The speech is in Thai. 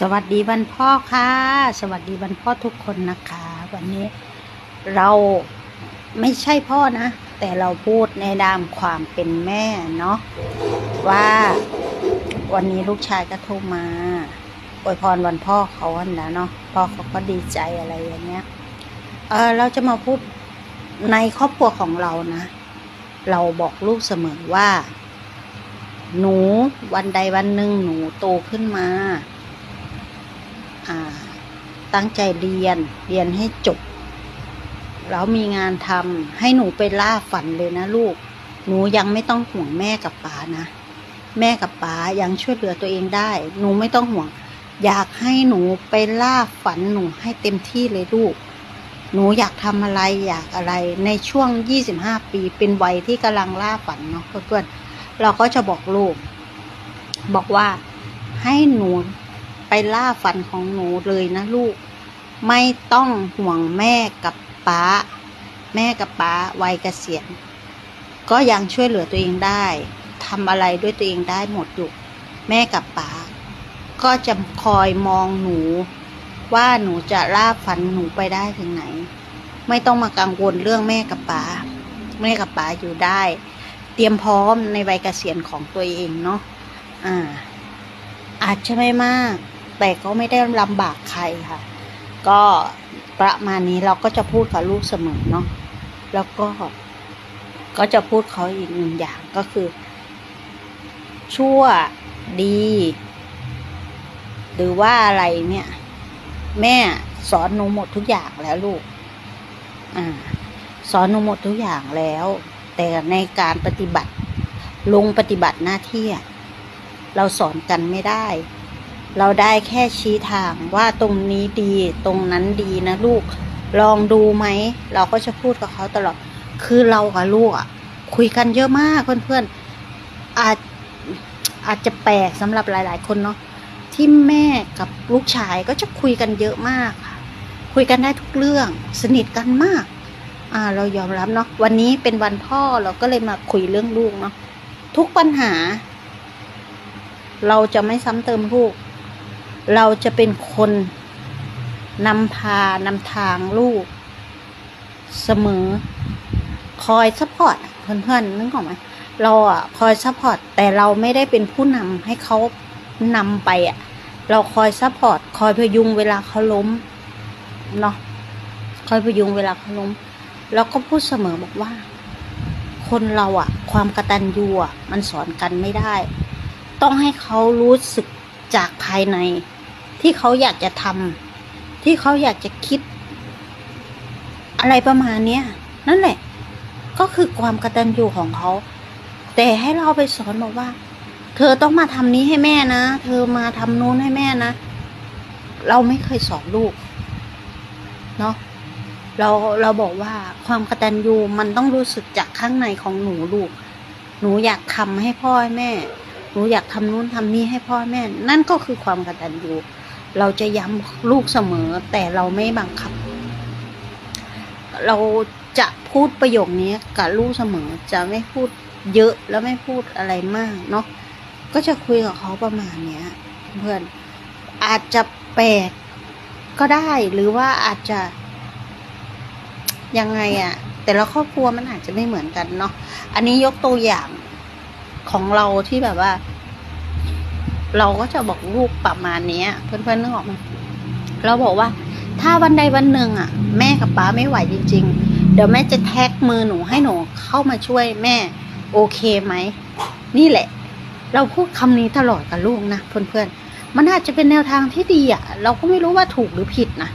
สวัสดีวันพ่อค่ะ สวัสดีวันพ่อทุกคนนะคะ วันนี้เราไม่ใช่พ่อนะ แต่เราพูดในนามความเป็นแม่เนาะว่าวันนี้ลูกชายก็โทรมาอวยพรวันพ่อเขาวันนะเนาะพ่อเขาก็ดีใจอะไรอย่างเงี้ยเออเราจะมาพูดในครอบครัวของเรานะ เราบอกลูกเสมอว่า หนูวันใดวันหนึ่งหนูโตขึ้นมา ตั้งใจเรียน เรียนให้จบ แล้วมีงานทำให้หนูไปล่าฝันเลยนะลูก หนูยังไม่ต้องห่วงแม่กับป๋านะ แม่กับป๋ายังช่วยเหลือตัวเองได้ หนูไม่ต้องห่วง อยากให้หนูไปล่าฝันหนูให้เต็มที่เลยลูก หนูอยากทำอะไรอยากอะไร ในช่วง 25 ปีเป็นวัยที่กำลังล่าฝันเนาะเพื่อนๆเราก็จะบอกลูก บอกว่าให้หนูไปล่าฝันของหนูเลยนะลูก ไม่ต้องห่วงแม่กับป้า แม่กับป้าวัยเกษียณก็ยังช่วยเหลือตัวเองได้ทำอะไรด้วยตัวเองได้หมดอยู่ แม่กับป้าก็จะคอยมองหนู ว่าหนูจะล่าฝันหนูไปได้ถึงไหน ไม่ต้องมากังวลเรื่องแม่กับป้าแม่กับป้าอยู่ได้ เตรียมพร้อมในวัยเกษียณของตัวเองเนาะอ่า อาจจะไม่มาก แต่ก็ไม่ได้ลำบากใครค่ะ ก็ประมาณนี้เราก็จะพูดกับลูกเสมอเนาะแล้วก็ก็จะพูดเขาอีกหนึ่งอย่างก็คือ ชั่วดี หรือว่าอะไรเนี่ย แม่สอนหนูหมดทุกอย่างแล้วลูก อ่า สอนหนูหมดทุกอย่างแล้ว แต่ในการปฏิบัติ ลงปฏิบัติหน้าที่เราสอนกันไม่ได้ เราได้แค่ชี้ทางว่าตรงนี้ดีตรงนั้นดีนะลูก ลองดูไหม เราก็จะพูดกับเขาตลอด คือเรากับลูกอะ คุยกันเยอะมากเพื่อนๆ อาจอาจจะแปลกสำหรับหลาย ๆ คนเนาะที่แม่กับลูกชายก็จะคุยกันเยอะมากค่ะ คุยกันได้ทุกเรื่องสนิทกันมาก อ่า เรายอมรับเนาะวันนี้เป็นวันพ่อเราก็เลยมาคุยเรื่องลูกเนาะทุกปัญหา เราจะไม่ซ้ำเติมลูก เราจะเป็นคนนำพานำทางลูก เสมอ คอยซัพพอร์ตเพื่อนๆนึกออกไหมเราอะคอยซัพพอร์ตแต่เราไม่ได้เป็นผู้นำให้เขานำไปอะ เราคอยซัพพอร์ตคอยพยุงเวลาเขาล้มเนาะคอยพยุงเวลาเขาล้ม แล้วก็พูดเสมอบอกว่า คนเราอะ ความกระตัญญูอะมันสอนกันไม่ได้ ต้องให้เขารู้สึกจากภายใน ที่เขาอยากจะทำที่เขาอยากจะคิด อะไรประมาณเนี้ยนั่นแหละ ก็คือความกระตัญญูของเขา แต่ให้เราไปสอนบอกว่า เธอต้องมาทำนี้ให้แม่นะ เธอมาทำนู้นให้แม่นะ เราไม่เคยสอนลูก เนาะเราเราบอกว่าความกระตัญญูมันต้องรู้สึกจากข้างในของหนูลูก หนูอยากทำให้พ่อให้แม่ หนูอยากทำนู้นทำนี้ให้พ่อแม่ นั่นก็คือความกระตัญญู เราจะย้ำลูกเสมอ แต่เราไม่บังคับ เราจะพูดประโยคนี้กับลูกเสมอ จะไม่พูดเยอะแล้วไม่พูดอะไรมากเนาะก็จะคุยกับเขาประมาณเนี้ย เพื่อนอาจจะแปลกก็ได้หรือว่าอาจจะ ยังไงอะแต่ละครอบครัวมันอาจจะไม่เหมือนกันเนาะอันนี้ยกตัวอย่างของเราที่แบบว่า เราก็จะบอกลูกประมาณนี้เพื่อนๆนึกออกไหมเราบอกว่า ถ้าวันใดวันหนึ่งอะ แม่กับป้าไม่ไหวจริง ๆ เดี๋ยวแม่จะแท็กมือหนูให้หนูเข้ามาช่วยแม่ โอเคไหมนี่แหละ เราพูดคำนี้ตลอดกับลูกนะเพื่อนๆมันอาจจะเป็นแนวทางที่ดีอะ เราก็ไม่รู้ว่าถูกหรือผิดนะ